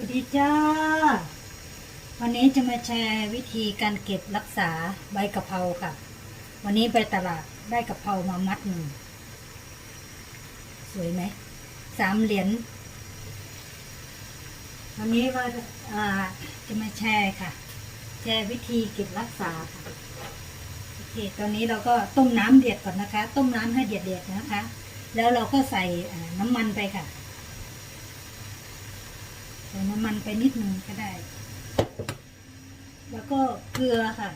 วัสดีจ้า วันนี้จะมาแชร์วิธีการเก็บรักษาใบกะเพราค่ะ วันนี้ไปตลาดได้กะเพรามามัดหนึ่ง สวยไหม สามเหรียญ วันนี้ว่าจะมาแชร์ค่ะ แชร์วิธีเก็บรักษาค่ะ โอเค ตอนนี้เราก็ต้มน้ำเดือดก่อนนะคะ ต้มน้ำให้เดือดเดือดๆนะคะ แล้วเราก็ใส่น้ำมันไปค่ะ ใส่น้ำมันไปนิดนึงก็ได้ แล้วก็เกลือค่ะ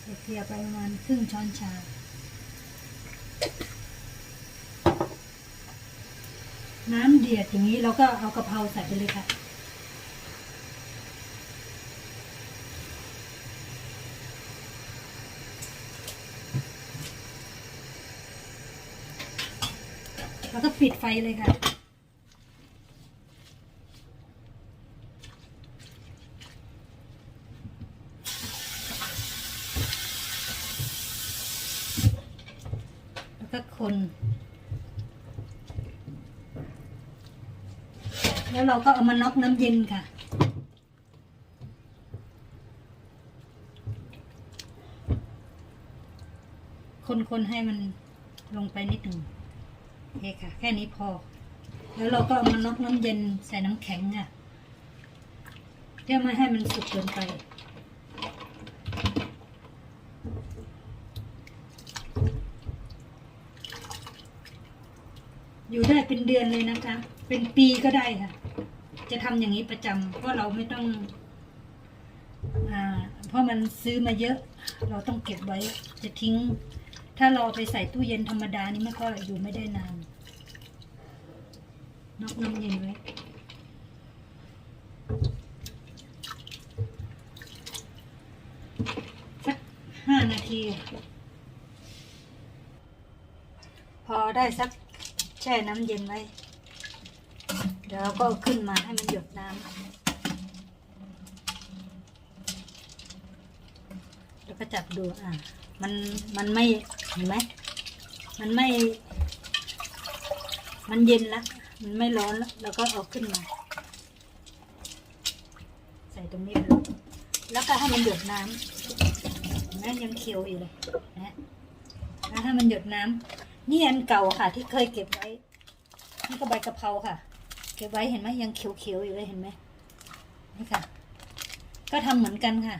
ใส่เกลือไปประมาณครึ่งช้อนชาน้ำเดือดอย่างนี้เราก็เอากะเพราใส่ไปเลยค่ะ แล้วก็ปิดไฟเลยค่ะ แล้วก็คน แล้วเราก็เอามาน็อกน้ำเย็นค่ะคนๆให้มันลงไปนิดหนึ่ง โอเคค่ะ แค่นี้พอ แล้วเราก็เอามาน็อกน้ำเย็นใส่น้ำแข็งอะเพื่อไม่ให้มันสุกเกินไป อยู่ได้เป็นเดือนเลยนะคะ เป็นปีก็ได้ค่ะ จะทำอย่างนี้ประจำเพราะเราไม่ต้องอเพราะมันซื้อมาเยอะ เราต้องเก็บไว้ จะทิ้ง ถ้าเราเอไปใส่ตู้เย็นธรรมดานี่มันก็อยู่ไม่ได้นานนอกน้ำเย็นไว้สักห้านาที พอได้สักแช่น้ำเย็นไว้ เดี๋ยวเราก็ขึ้นมาให้มันหยดน้ำแล้วก็จับดูอะ มันมันไม่เห็นไหมมันไม่ มันเย็นละมันไม่ร้อนแล้วเราก็เอาขึ้นมา ใส่ตรงนี้ลยแล้วก็ให้มันหยดน้ำเห็นไหมยังเคียวอยู่เลยนะแล้วให้มันหยดน้ำนี่อันเก่าค่ะ ที่เคยเก็บไว้นี่ก็ใบกะเพราค่ะ เก็บไว้เห็นไหมยังเขียวๆอยู่เลยเห็นไหมนี่ค่ะ ก็ทำเหมือนกันค่ะ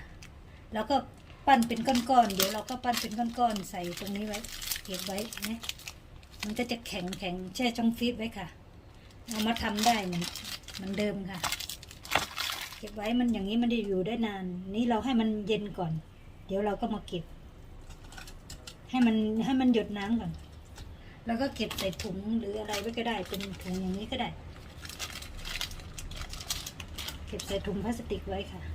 แล้วก็ ปั้นเป็นก้อนๆ เดี๋ยวเราก็ปั้นเป็นก้อนๆ ใส่ตรงนี้ไว้ เก็บไว้นะมันก็จะแข็งแข็งๆแช่ช่องฟรีซไว้ค่ะ เอามาทำได้เหมือนเหมือนเดิมค่ะ เก็บไว้มันอย่างนี้มันจะอยู่ได้นาน นี่เราให้มันเย็นก่อน เดี๋ยวเราก็มาเก็บ ให้มันให้มันหยดน้ำก่อน แล้วก็เก็บใส่ถุงหรืออะไรไว้ก็ได้ เป็นถุงอย่างนี้ก็ได้ เก็บใส่ถุงพลาสติกไว้ค่ะ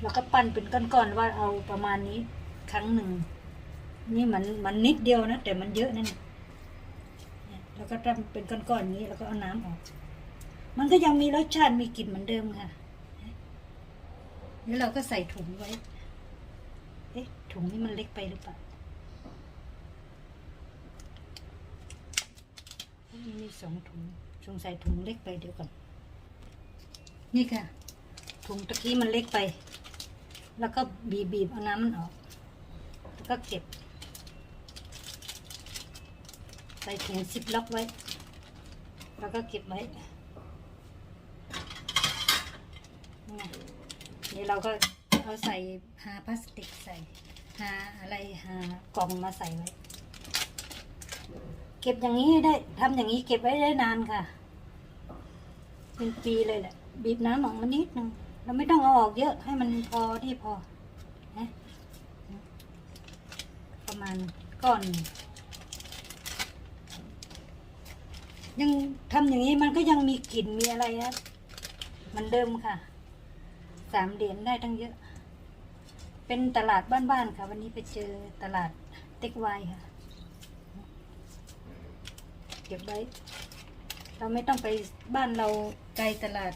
แล้วก็ปั้นเป็นก้อนๆว่าเอาประมาณนี้ครั้งหนึ่ง นี่มันมันนิดเดียวนะ แต่มันเยอะนั่นน่ะเนี่ยแล้วก็ทำเป็นก้อนๆอย่างนี้ แล้วก็เอาน้ำออก มันก็ยังมีรสชาติมีกลิ่นเหมือนเดิมค่ะแล้วเราก็ใส่ถุงไว้ เอ๊ะ ถุงนี่มันเล็กไปหรือเปล่ามีสองถุงสงสัยถุงเล็กไปเดี๋ยวก่อน นี่ค่ะ ถุงตะกี้มันเล็กไป แล้วก็บีบบีบเอาน้ำมันออก แล้วก็เก็บ ใส่ถุงซิปล็อกไว้ แล้วก็เก็บไว้นี่เราก็เอาใส่หาพลาสติกใส่หาอะไรหากล่องมาใส่ไว้ เก็บอย่างนี้ให้ได้ทำอย่างนี้เก็บไว้ได้นานค่ะ เป็นปีเลยแหละบีบน้ำออกมานิดนึง เราไม่ต้องเอาออกเยอะให้มันพอที่พอนะประมาณก้อนยังทำอย่างนี้มันก็ยังมีกลิ่นมีอะไรนะมันเดิมค่ะสามเหรียญได้ตั้งเยอะ เป็นตลาดบ้านๆค่ะ วันนี้ไปเจอตลาดเต็กไวค่ะเก็บไว้ เราไม่ต้องไปบ้านเราไกลตลาด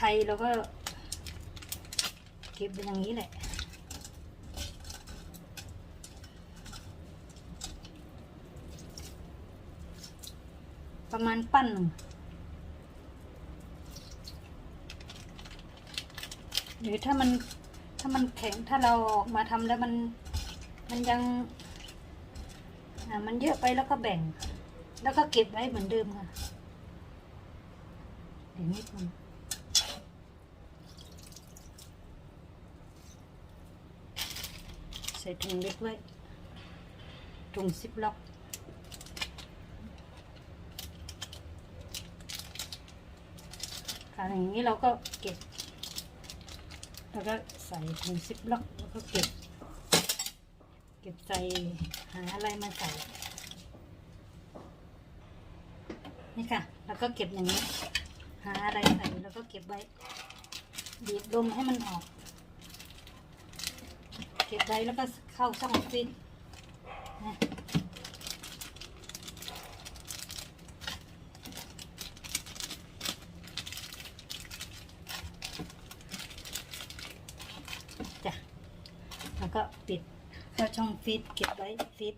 ไทยเราก็เก็บเป็นอย่างนี้แหละประมาณปั้นหรือถ้ามันถ้ามันแข็งถ้าเราออกมาทำแล้วมันมันยังมันเยอะไปแล้วก็แบ่ง แล้วก็เก็บไว้เหมือนเดิมค่ะเดี๋ยวนี้นึง ใส่ถุงเล็กไว้ถุงซิปล็อกค่ะอย่างนี้เราก็เก็บ แล้วก็ใส่ถุงซิปล็อกแล้วก็เก็บ เก็บใส่หาอะไรมาใส่ นี่ค่ะ แล้วก็เก็บอย่างนี้ หาอะไรใส่แล้วก็เก็บไว้บีบลมให้มันออก เก็บไว้แล้วก็เข้าช่องฟิตนะจ้ะแล้วก็ปิดเข้าช่องฟิตเก็บไว้ฟิต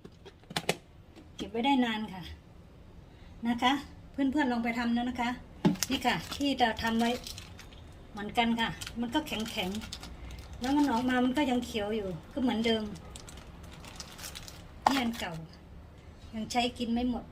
เก็บไว้ได้นานค่ะ นะคะ เพื่อนๆลองไปทำนะนะคะ นี่ค่ะ ที่เราทำไว้เหมือนกันค่ะ มันก็แข็งๆ แล้วมันออกมามันก็ยังเขียวอยู่ ก็เหมือนเดิมนี่อันเก่า ยังใช้กินไม่หมด